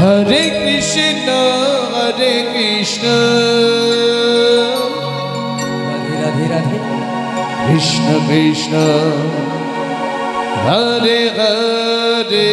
Hare Krishna Hare Krishna. Radhe Radhe Krishna Krishna Hare Hare.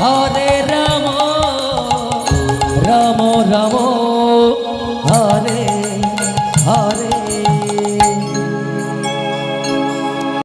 Hare Ram Ram Ram Hare